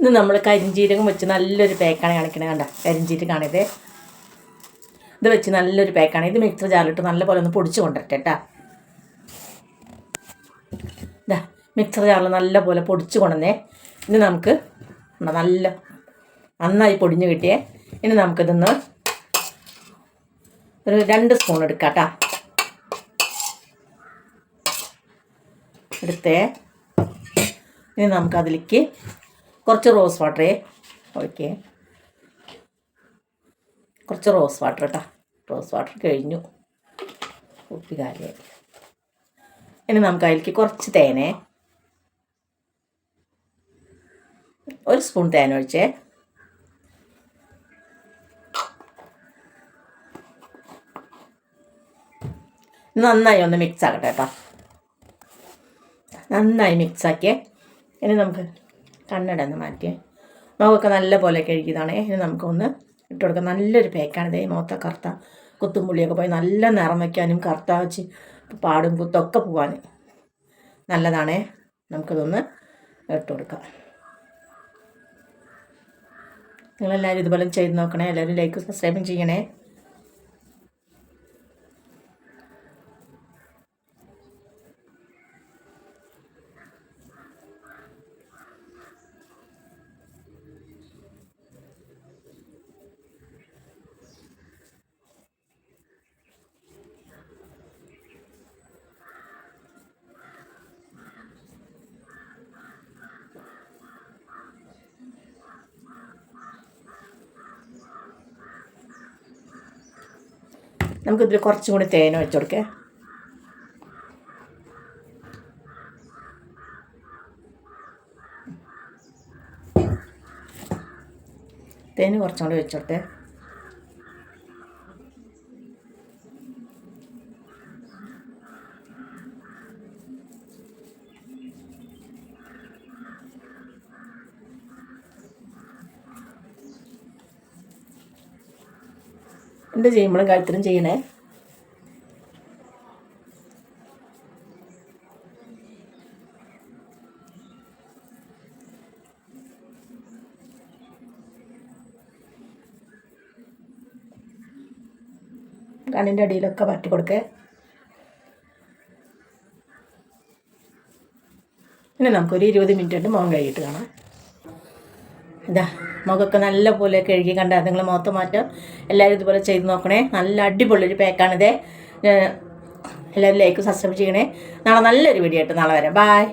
ഇന്ന് നമ്മൾ കരിഞ്ചീരകം വെച്ച് നല്ലൊരു പാക്കാണ് കാണിക്കണത് കണ്ട. കരിഞ്ചീരകാണിത് ഇത് വെച്ച് നല്ലൊരു പാക്കാണ് ഇത് മിക്സർ ജാറിലിട്ട് നല്ലപോലെ ഒന്ന് പൊടിച്ച് കൊണ്ടിരട്ടെ കേട്ടാ ഇതാ മിക്സർ ജാറിൽ നല്ലപോലെ പൊടിച്ച് കൊണ്ടുവന്നേ. ഇനി നമുക്ക് നല്ല നന്നായി പൊടിഞ്ഞ് കിട്ടിയേ. ഇനി നമുക്കിതൊന്ന് ഒരു രണ്ട് സ്പൂൺ എടുക്കാം കേട്ടാ എടുത്തേ. ഇനി നമുക്കതിലേക്ക് കുറച്ച് റോസ് വാട്ടറേ. ഓക്കെ. കുറച്ച് റോസ് വാട്ടർ കേട്ടോ റോസ് വാട്ടർ കഴിഞ്ഞു. ഉപ്പി കാര്യമായി ഇനി നമുക്ക് അതിലേക്ക് കുറച്ച് തേനേ. ഒരു സ്പൂൺ തേൻ ഒഴിച്ചേ. നന്നായി ഒന്ന് മിക്സ് ആക്കട്ടെ കേട്ടോ നന്നായി മിക്സ് ആക്കിയേ. ഇനി നമുക്ക് കണ്ണട ഒന്ന് മാറ്റിയേ. മുഖമൊക്കെ നല്ല പോലെ കഴുകിയതാണേ. ഇനി നമുക്കൊന്ന് ഇട്ട് കൊടുക്കാം. നല്ലൊരു പേക്കാണ് ഇതേ മുഖത്തെ കറുത്ത കുത്തും പുളിയൊക്കെ പോയി നല്ല നിറം വയ്ക്കാനും കറുത്ത വെച്ച് പാടും കുത്തൊക്കെ പോവാൻ നല്ലതാണേ. നമുക്കിതൊന്ന് ഇട്ട് കൊടുക്കാം. നിങ്ങളെല്ലാവരും ഇതുപോലെ ചെയ്ത് നോക്കണേ. എല്ലാവരും ലൈക്ക് സബ്സ്ക്രൈബും ചെയ്യണേ. നമുക്കിതിൽ കുറച്ചും കൂടി തേൻ വെച്ച് കൊടുക്കേ. തേന് കുറച്ചും കൂടി വെച്ചോട്ടെ എന്ത് ചെയ്യുമ്പോഴും കഴുത്തിനും ചെയ്യണേ? കണ്ണിന്റെ അടിയിലൊക്കെ പറ്റി കൊടുക്കേ. പിന്നെ നമുക്കൊരു ഇരുപത് മിനിറ്റ് കൊണ്ട് മുഖം കഴുകിയിട്ട് കാണാം. ഇതാ. മുഖമൊക്കെ നല്ല പോലെ കഴുകി കണ്ടാൽ നിങ്ങൾ മുഖത്ത് മാറ്റം. എല്ലാവരും ഇതുപോലെ ചെയ്ത് നോക്കണേ. നല്ല അടിപൊളി അടിപൊളിയൊരു പാക്കാണിത് എല്ലാവരും ലൈക്ക് സബ്സ്ക്രൈബ് ചെയ്യണേ. നാളെ നല്ലൊരു വീഡിയോ ആയിട്ട് നാളെ വരാം. ബായ്